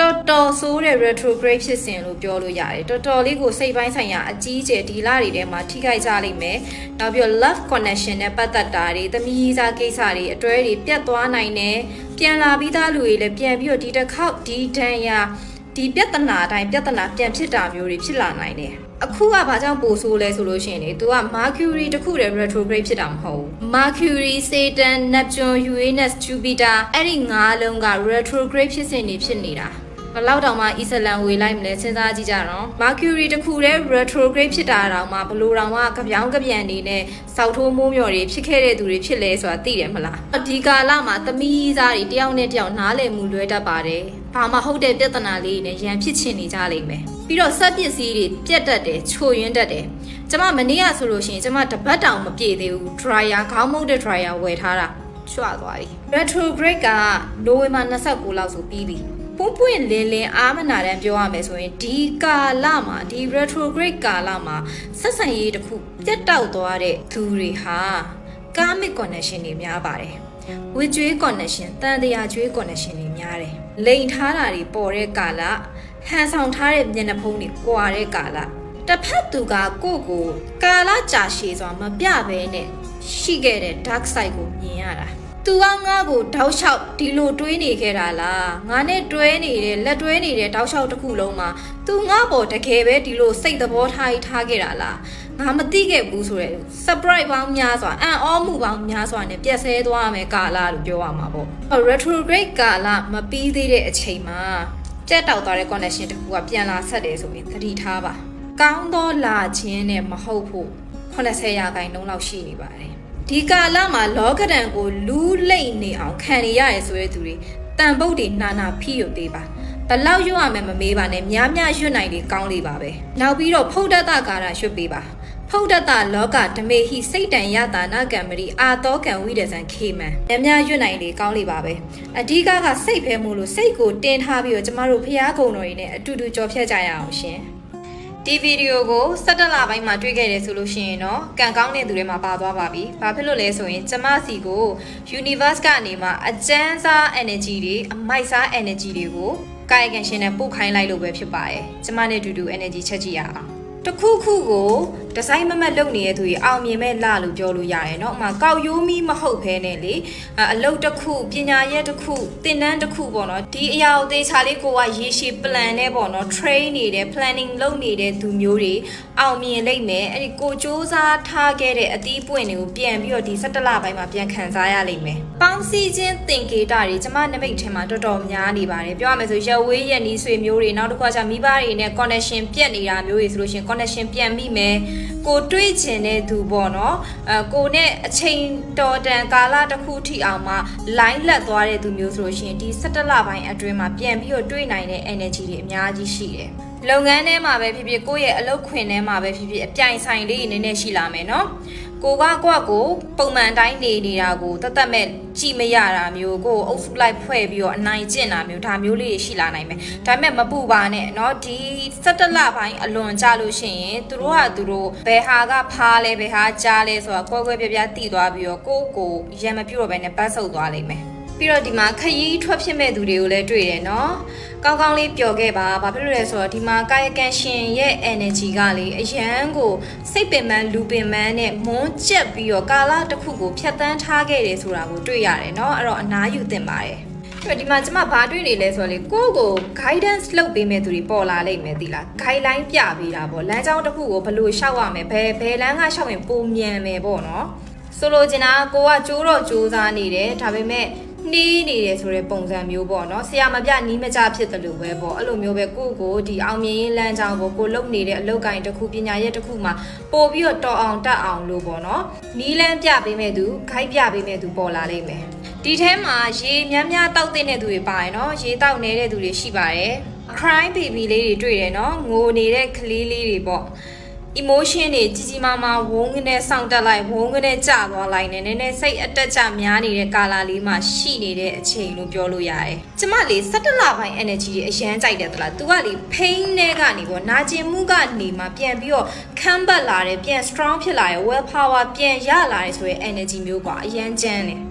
တော်တော်ဆိုးတဲ့ retrograde ဖြစ်စဉ်လို့ပြောလို့ရတယ်တော်တော်လေးကိုစိတ်ပိုင်းဆိုင်ရာအကြီးအကျယ်ဒီလတွေထဲမှာထိခိုက်ကြလိမ့်မယ်နောက်ပြီးတော့ love connection နဲ့ပတ်သက်တာတွေသမီးစားကိစ္စတွေအတွဲတွေပြတ်သွားနိုင်တယ်ပြန်လာပြီးသားလူတွေလည်းပြန်ပြီးတော့ဒီတစ်ခေါက်ဒီတန်ရာဒီပြဿနာအတိုင်းပြဿနာပြန်ဖြစ်တာမျိုးတွေဖြစ်လာနိုင်တယ်အခုကဘာကြောင့်ပိုဆိုးလဲဆိုလို့ရှိရင်လေ तू က Mercury တခုတည်း retrograde ဖြစ်တာမဟုတ်ဘူး Mercury Saturn Neptune Uranus Jupiter အဲ့ဒီငါးလုံးက retrograde ဖြစ်စဉ်တွေဖြစ်နေတာ ဘယ်လောက်တောင်မှအီဆလန်ဝေလိုက်မလဲစဉ်းစားကြည့်ကြတော့ Mercury တခုတည်း retrograde ဖြစ်တာတောင်မှဘလို့တောင်မှကြပြောင်းကြပြန်နေနဲ့စောက်ထိုးမိုးမျော်တွေဖြစ်ခဲ့တဲ့သူတွေဖြစ်လဲဆိုတာသိတယ်မလားဒီကာလမှာသမီးသားတွေတယောက်နဲ့တယောက်နားလည်မှုလွဲတတ်ပါတယ်ဘာမှဟုတ်တဲ့ပြဿနာလေးတွေနဲ့ရန်ဖြစ်ချင်နေကြလိမ့်မယ်ပြီးတော့စက်ပစ္စည်းတွေပြတ်တတ်တယ်ချိုယွင်းတတ်တယ်ကျမမနေ့ကဆိုလို့ရှိရင်ကျမတပတ်တောင်မပြည့်သေးဘူး dryer ခေါင်းမုတ်တဲ့ dryer ဝယ်ထားတာချွတ်သွားပြီ retrograde ကနိုဝင်ဘာ29လောက်ဆိုပြီးပြီ ပွပွင့်လင်းလင်းအားမနာတမ်းပြောရမယ်ဆိုရင်ဒီကာလမှာဒီ retrograde ကာလမှာဆက်ဆံရေးတစ်ခုပြတ်တောက်သွားတဲ့သူတွေဟာ karmic connection တွေများပါတယ်ဝစ်ကျွေး connection တန်တရားကျွေး connection တွေများတယ်လိန်ထားတာတွေပေါ်တဲ့ကာလဟန်ဆောင်ထားတဲ့မျက်နှာဖုံးတွေကွာတဲ့ကာလတစ်ဖက်သူကကိုယ့်ကိုကာလကြာရှည်စွာမပြဘဲနဲ့ရှိခဲ့တဲ့ dark side ကိုမြင်ရတာ သူကငါ့ကိုတောက်လျှောက်ဒီလိုတွေးနေခဲ့တာလားငါနဲ့တွဲနေတဲ့လက်တွဲနေတဲ့တောက်လျှောက်တစ်ခုလုံးမှာသူငါ့ပေါ်တကယ်ပဲဒီလိုစိတ်သဘောထားကြီးထားခဲ့တာလားငါမသိခဲ့ဘူးဆိုရယ် surprise ပေါင်းများစွာအံ့ဩမှုပေါင်းများစွာနဲ့ပြက်ဆဲသွားမယ်ကာလလို့ပြောရမှာပေါ့ retrograde ကာလမပြီးသေးတဲ့အချိန်မှာကြက်တောက်သွားတဲ့ connection တစ်ခုကပြန်လာဆက်တယ်ဆိုရင်သတိထားပါကောင်းသောလာခြင်းနဲ့မဟုတ်ဖို့80ရာခိုင်နှုန်းလောက်ရှိနေပါတယ် ဒီကာလမှာလောကဒဏ်ကိုလူးလိမ့်နေအောင်ခံနေရတယ်ဆိုတဲ့သူတွေတန်ပုတ်တွေနာနာဖိရုပ်သေးပါဘလောက်ရွတ်ရမယ်မမေးပါနဲ့များများရွတ်နိုင်လေကောင်းလေပါပဲနောက်ပြီးတော့ဖုတ်တတကာရရွတ်ပေးပါဖုတ်တတလောကဓမေဟိစိတ်တန်ယတာနာကံမရီအာတောကံဝိဒဇံခေမံများများရွတ်နိုင်လေကောင်းလေပါပဲအဓိကကစိတ်ဖဲမို့လို့စိတ်ကိုတင်ထားပြီးတော့ကျမတို့ဖျားကုံတော်တွေနဲ့အတူတူကြော်ဖြတ်ကြရအောင်ရှင် ဒီဗီဒီယိုကို17လပိုင်းမှာတွေ့ခဲ့တယ်ဆိုလို့ရှိရင်တော့ကံကောင်းတဲ့သူတွေမှာပါသွားပါပြီ။ဘာဖြစ်လို့လဲဆိုရင်ကျမစီကို universe ကနေမှအကျန်းစား energy တွေအမိုက်စား energy တွေကိုကာယကံရှင်နဲ့ပို့ခိုင်းလိုက်လို့ပဲဖြစ်ပါတယ်။ကျမနဲ့အတူတူ energy ချက်ကြည့်ရအောင်။ တစ်ခုခုကိုဒီဇိုင်းမမတ်လုပ်နေတဲ့သူကြီးအောင်မြင်မဲ့လာလို့ပြောလို့ရတယ်เนาะ။ဥမာကောက်ရိုးမီမဟုတ်ဘဲနဲ့လေအအလုပ်တစ်ခုပညာရက်တစ်ခုသင်တန်းတစ်ခုပေါ့เนาะဒီအရာကိုသေချာလေးကိုကရေရှည် plan နဲ့ပေါ့เนาะ train နေတဲ့ planning လုပ်နေတဲ့သူမျိုးတွေအောင်မြင်လိမ့်မယ်အဲ့ဒီကိုစ조사ထားခဲ့တဲ့အသီးပွင့်တွေကိုပြန်ပြီးတော့ဒီ17လပိုင်းမှာပြန်ခံစားရလိမ့်မယ်။ပေါင်းစည်းခြင်းသင်္ကေတတွေကျမနမိတ်ထဲမှာတော်တော်များနေပါတယ်။ပြောရမယ်ဆိုရဝေးရက်နီးဆွေမျိုးတွေနောက်တစ်ခါကျမိဘတွေနဲ့ connection ပြတ်နေတာမျိုးတွေဆိုလို့ရှိရင် connection ပြန်မိမယ်။ကိုတွေးချင်တဲ့သူပေါ့နော်။အဲကိုနဲ့အချိန်တော်တန်ကာလတစ်ခုထိအောင်မှ line လက်သွားတဲ့သူမျိုးဆိုလို့ရှိရင်ဒီ17လပိုင်းအတွင်းမှာပြန်ပြီးတော့တွေးနိုင်တဲ့ energy တွေအများကြီးရှိတယ်။ လုပ်ငန်းထဲမှာပဲဖြစ်ဖြစ်ကိုယ့်ရဲ့အလုပ်ခွင်ထဲမှာပဲဖြစ်ဖြစ်အပြိုင်ဆိုင်လေးနည်းနည်းရှိလာမယ်နော်ကိုကကိုကကိုပုံမှန်တိုင်းနေနေတာကိုတတ်တတ်မဲ့ကြည့်မရတာမျိုးကိုအုပ်စုလိုက်ဖွဲ့ပြီးတော့အနိုင်ကျင့်တာမျိုးဒါမျိုးလေးရှိလာနိုင်မယ်ဒါပေမဲ့မပူပါနဲ့เนาะဒီ17လပိုင်းအလွန်ကြလို့ရှိရင်သူတို့ဟာသူတို့ဘယ်ဟာကဖားလဲဘယ်ဟာကြားလဲဆိုတာကွဲကွဲပြားပြားသိသွားပြီးတော့ကိုယ့်ကိုရံမပြုတ်တော့ဘဲနဲ့ပတ်ဆုပ်သွားလိမ့်မယ် ပြီးတော့ဒီမှာခရီးထွက်ဖြစ်မဲ့သူတွေကိုလည်းတွေ့တယ်နော်။ကောင်းကောင်းလေးပျော်ခဲ့ပါ။ဘာဖြစ်လို့လဲဆိုတော့ဒီမှာကာယကံရှင်ရဲ့ energy ကလေအရန်ကိုစိတ်ပင်ပန်းလူပင်ပန်းနဲ့မွန်းကျက်ပြီးတော့ကာလတစ်ခုကိုဖြတ်တန်းထားခဲ့တယ်ဆိုတာကိုတွေ့ရတယ်နော်။အဲ့တော့အနားယူသင့်ပါတယ်။အဲ့ဒီမှာကျမဘာတွေ့နေလဲဆိုတော့လေကိုယ့်ကို guidance လုပ်ပေးမဲ့သူတွေပေါ်လာလိမ့်မယ်သီလား guideline ပြပေးတာပေါ့လမ်းကြောင်းတစ်ခုကိုဘယ်လိုရှောက်ရမယ်ဘယ်ဘယ်လမ်းကရှောက်ရင်ပုံမြန်မယ်ပေါ့နော်ဆိုလိုချင်တာကကိုကကြိုးတော့ကြိုးစားနေတယ်ဒါပေမဲ့ နှီးနေတယ်ဆိုတဲ့ပုံစံမျိုးပေါ့နော်ဆရာမပြနီးမကြဖြစ်တယ်လို့ပဲပေါ့အဲ့လိုမျိုးပဲကိုယ့်ကိုဒီအောင်မြင်ရေးလမ်းကြောင်းကိုကိုလုံနေတဲ့အလုပ်ကိုင်းတစ်ခုပညာရက်တစ်ခုမှာပို့ပြီးတော့တော်အောင်တက်အောင်လို့ပေါ့နော်နီးလန်းပြပေးမဲ့သူဂိုက်ပြပေးမဲ့သူပေါ်လာလိမ့်မယ်ဒီထဲမှာရေများများတောက်တဲ့သူတွေပါရယ်နော်ရေတောက်နေတဲ့သူတွေရှိပါတယ် cry baby လေးတွေတွေ့တယ်နော်ငိုနေတဲ့ကလေးလေးတွေပေါ့ emotion တွေကြီးကြီးမားမားဝုန်းကနေစောင့်တက်လိုက်ဝုန်းကနေကျသွားလိုက်နေနည်းနည်းစိတ်အတက်ကြများနေတဲ့ကာလာလေးမှာရှိနေတဲ့အချိန်လို့ပြောလို့ရတယ်။ကျမလေး17လပိုင်း energy တွေအရန်ကြိုက်တယ်သလား။ तू ကလေ pain နဲ့ကနေပေါ့နာကျင်မှုကနေမှပြန်ပြီးတော့ခံဘတ်လာတယ်ပြန် strong ဖြစ်လာတယ် well power ပြန်ရလာတယ်ဆိုတဲ့ energy မျိုးကွာအရန်ကျန်းတယ်။